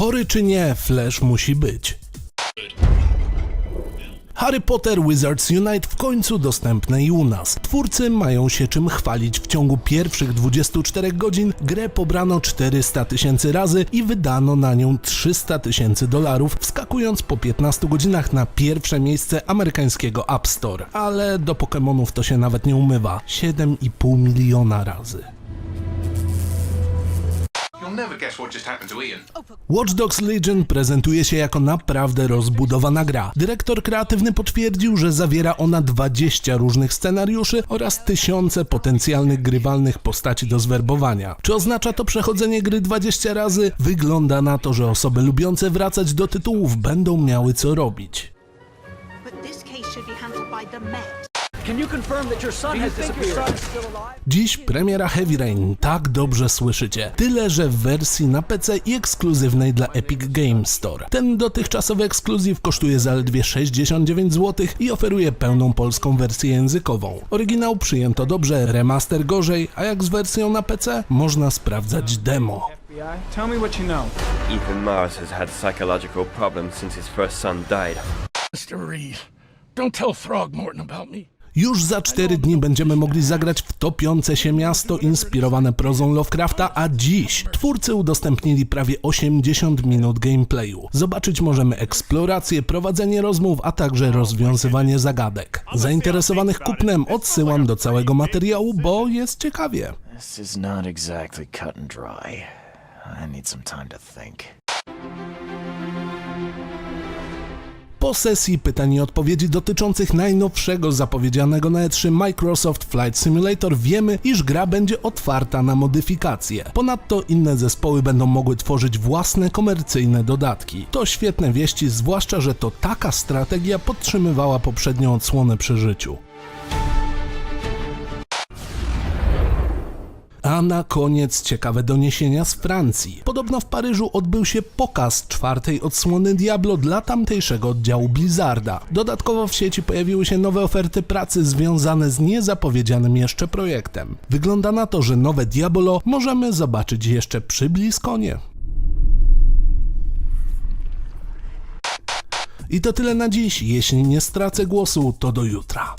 Chory czy nie, Flash musi być. Harry Potter Wizards Unite w końcu dostępne i u nas. Twórcy mają się czym chwalić. W ciągu pierwszych 24 godzin grę pobrano 400 tysięcy razy i wydano na nią 300 tysięcy dolarów, wskakując po 15 godzinach na pierwsze miejsce amerykańskiego App Store. Ale do Pokémonów to się nawet nie umywa. 7,5 miliona razy. Watch Dogs Legion prezentuje się jako naprawdę rozbudowana gra. Dyrektor kreatywny potwierdził, że zawiera ona 20 różnych scenariuszy oraz tysiące potencjalnych grywalnych postaci do zwerbowania. Czy oznacza to przechodzenie gry 20 razy? Wygląda na to, że osoby lubiące wracać do tytułów będą miały co robić. Dziś premiera Heavy Rain, tak dobrze słyszycie. Tyle, że w wersji na PC i ekskluzywnej dla Epic Games Store. Ten dotychczasowy ekskluzyw kosztuje zaledwie 69 zł i oferuje pełną polską wersję językową. Oryginał przyjęto dobrze, remaster gorzej, a jak z wersją na PC można sprawdzać demo. FBI, tell me what you know. Ethan Mars has had psychological problems since his first son died. Mr. Reed, don't tell Throgmorton about me. Już za 4 dni będziemy mogli zagrać w topiące się miasto inspirowane prozą Lovecrafta, a dziś twórcy udostępnili prawie 80 minut gameplayu. Zobaczyć możemy eksplorację, prowadzenie rozmów, a także rozwiązywanie zagadek. Zainteresowanych kupnem odsyłam do całego materiału, bo jest ciekawie. This is not exactly cut and dry. I need some time to think. Po sesji pytań i odpowiedzi dotyczących najnowszego zapowiedzianego na E3 Microsoft Flight Simulator wiemy, iż gra będzie otwarta na modyfikacje. Ponadto inne zespoły będą mogły tworzyć własne komercyjne dodatki. To świetne wieści, zwłaszcza, że to taka strategia podtrzymywała poprzednią odsłonę przy życiu. A na koniec ciekawe doniesienia z Francji. Podobno w Paryżu odbył się pokaz czwartej odsłony Diablo dla tamtejszego oddziału Blizzarda. Dodatkowo w sieci pojawiły się nowe oferty pracy związane z niezapowiedzianym jeszcze projektem. Wygląda na to, że nowe Diablo możemy zobaczyć jeszcze przy Bliskonie. I to tyle na dziś. Jeśli nie stracę głosu, to do jutra.